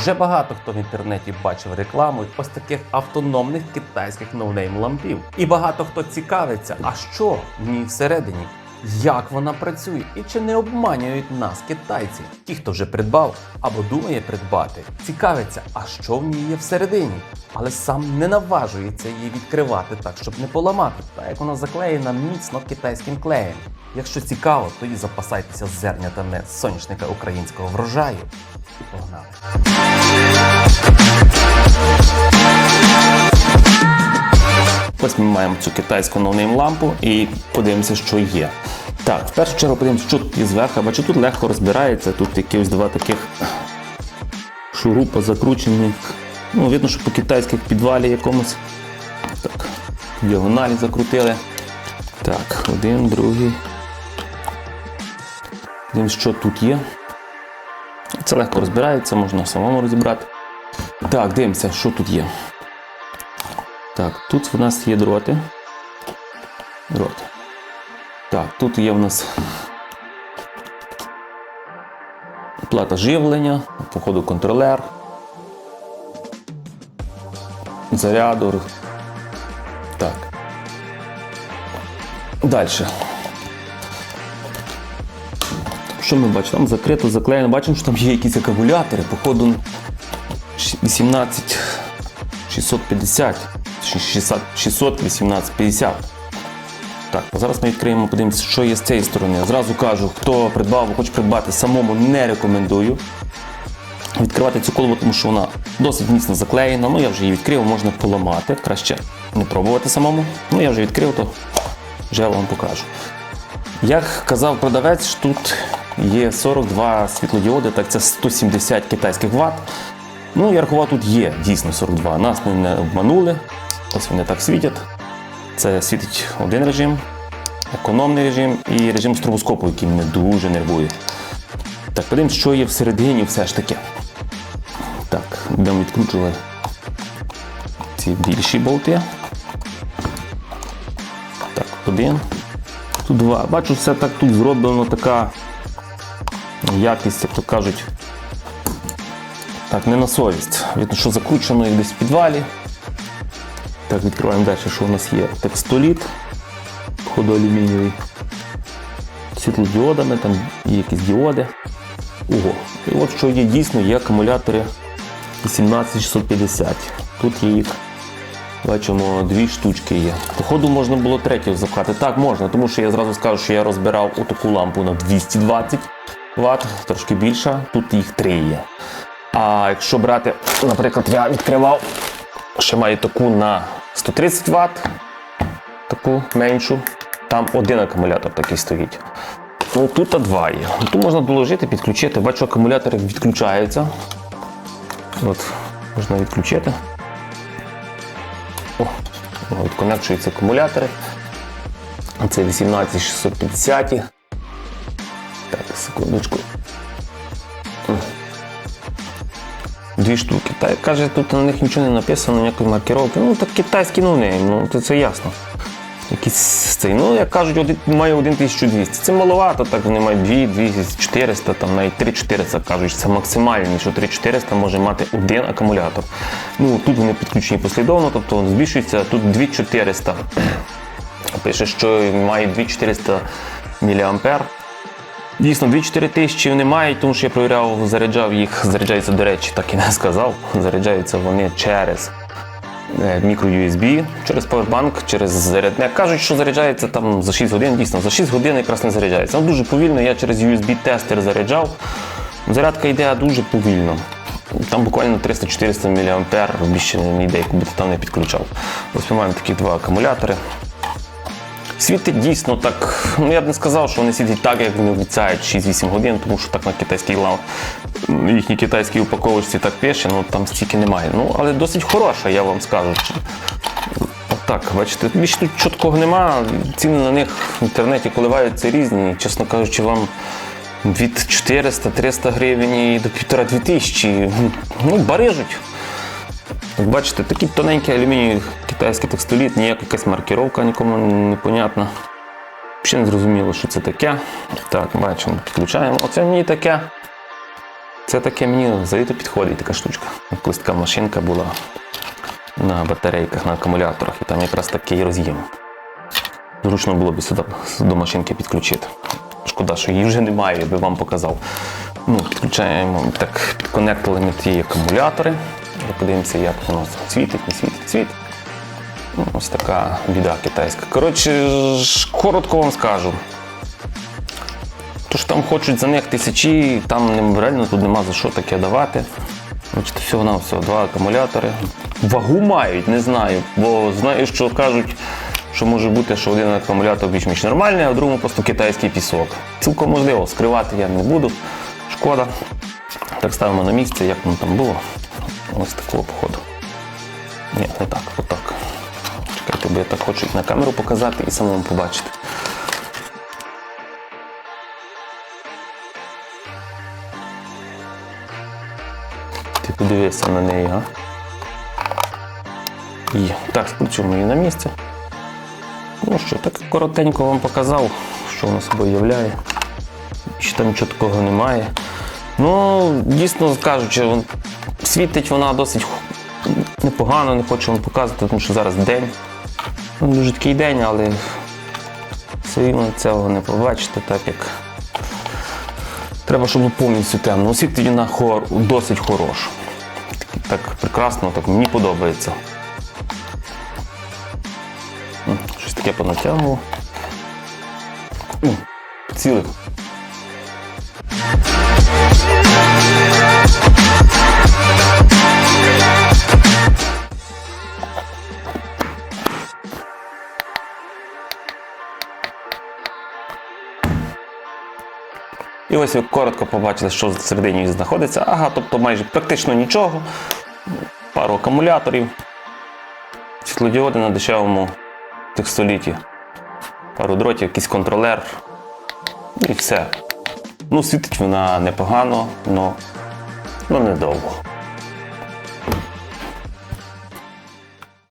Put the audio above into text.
Вже багато хто в інтернеті бачив рекламу ось таких автономних китайських ноунейм лампів. І багато хто цікавиться, а що в ній всередині? Як вона працює і чи не обманюють нас китайці? Ті, хто вже придбав або думає придбати, цікавиться, а що в ній є всередині, але сам не наважується її відкривати так, щоб не поламати, так як вона заклеєна міцно китайським клеєм. Якщо цікаво, тоді запасайтеся зернятами соняшника українського врожаю. І погнали. Ось ми маємо цю китайську ноунейм лампу і подивимося, що є. Так, в першу чергу подивимося, що тут є зверху. Бачу, тут легко розбирається. Тут якісь два таких шурупа закручені. Ну, видно, що по китайських підвалі якомусь. Так, діагоналі закрутили. Так, один, другий. Дивимося, що тут є. Це легко розбирається, можна самому розібрати. Так, дивимося, що тут є. Так, тут в нас є дроти. Дроти. Так, тут є в нас плата живлення, походу контролер. Зарядор. Так. Далі. Що ми бачимо? Там закрито, заклеєно. Бачимо, що там є якісь акумулятори, походу 18 650. 60, 600, 18, 50. Так, зараз ми відкриємо, подивимося, що є з цієї сторони. Зразу кажу, хто придбав, або хоче придбати самому, не рекомендую. Відкривати цю колбу, тому що вона досить міцно заклеєна. Ну, я вже її відкрив, можна поламати. Краще не пробувати самому. Ну, я вже відкрив, то вже вам покажу. Як казав продавець, тут є 42 світлодіоди, так це 170 китайських ватт. Ну, я рахував, тут є дійсно 42. Нас не обманули. Ось вони так світять. Це світить один режим, економний режим і режим стробоскопу, який мене дуже нервує. Так, подивимось, що є всередині все ж таки. Так, будемо відкручувати ці більші болти. Так, один. Тут два. Бачу, все так тут зроблено така якість, як то кажуть. Так, не на совість. Видно, що закручено як десь в підвалі. Так, відкриваємо далі, що у нас є текстоліт, походу алюмінієвий. Світлодіодами, там є якісь діоди. Ого. І от що є дійсно, є акумулятори 18650. Тут є їх, бачимо, дві штучки є. Походу можна було третю запхати. Так, можна, тому що я зразу скажу, що я розбирав отаку лампу на 220 Вт, трошки більша, тут їх три є. А якщо брати, наприклад, я відкривав, ще маю таку на 130 Вт, таку меншу, там один акумулятор такий стоїть. Ну, тут два є. Тут можна доложити, підключити. Бачу, акумулятори відключаються. От, можна відключити. О, відконекчуються акумулятори. Це 18650. Так, секундочку. Дві штуки. Та каже, тут на них нічого не написано, ніякої маркировки. Ну, так китайські ну не, ну то це ясно. Якісь цей, ну, як кажуть, один, має 1200. Це маловато, так вони мають 2, 2400, там навіть 3400 кажуть, це максимальний, що 3400 може мати один акумулятор. Ну, тут вони підключені послідовно, тобто збільшується, тут 2400. Пише, що має 2400 мА. Дійсно, 2-4 тисячі вони мають, тому що я провіряв, заряджав їх, заряджаються, до речі, так і не сказав. Заряджаються вони через е, мікро-USB, через Powerbank, через зарядне. Кажуть, що заряджається там за 6 годин. Дійсно, за 6 годин якраз не заряджається. Ну, дуже повільно, я через USB-тестер заряджав. Зарядка йде дуже повільно. Там буквально 300-400 мА, більше не йде, яку би ти там не підключав. Ось ми маємо такі два акумулятори. Світить дійсно так. Ну я б не сказав, що вони світять так, як вони обіцяють 6-8 годин, тому що так на китайській лав їхній китайській упаковочці так пише, ну там стільки немає. Ну, але досить хороша, я вам скажу. Так, бачите, більше тут чіткого нема. Ціни на них в інтернеті коливаються різні. Чесно кажучи, вам від 400-300 гривень і до 1,5-2 тисячі. Ну, барижуть. Бачите, такий тоненький алюмінієвий китайський текстоліт, ніяка якась маркировка нікому не понятна. Ще не зрозуміло, що це таке. Так, бачимо, підключаємо. Оце мені таке. Це таке мені взагалі підходить така штучка. Колись така машинка була на батарейках, на акумуляторах, і там якраз такий роз'єм. Зручно було б сюди до машинки підключити. Шкода, що її вже немає, я би вам показав. Ну, підключаємо так, підконектили ми ті акумулятори. Подивимося, як воно світить, не світить, світить. Ось така біда китайська. Коротше, коротко вам скажу. Тож там хочуть за них тисячі, там реально тут нема за що таке давати. Значить, всього на всього два акумулятори. Вагу мають, не знаю. Бо знаю, що кажуть, що може бути, що один акумулятор більш-менш нормальний, а в другому просто китайський пісок. Цілком можливо, скривати я не буду. Шкода. Так ставимо на місце, як воно там було. Ось такого походу. Ні, не так, отак. Чекайте, бо я так хочу на камеру показати і самому побачити. Ти подивися на неї, а? І так, скручуємо її на місце. Ну що, так коротенько вам показав, що вона собою являє. Ще там нічого такого немає. Ну, дійсно кажучи, світить вона досить непогано, не хочу вам показувати, тому що зараз день. Ну, дуже такий день, але все цього не побачите, так як треба, щоб повністю темно. Освітить вона хор, досить хорош. Так прекрасно, так мені подобається. Щось таке понатягував. Цілих. І ось ви коротко побачили, що всередині знаходиться. Ага, тобто майже практично нічого. Пару акумуляторів, світлодіоди на дешевому текстоліті, пару дротів, якийсь контролер. І все. Ну, світить вона непогано, але недовго.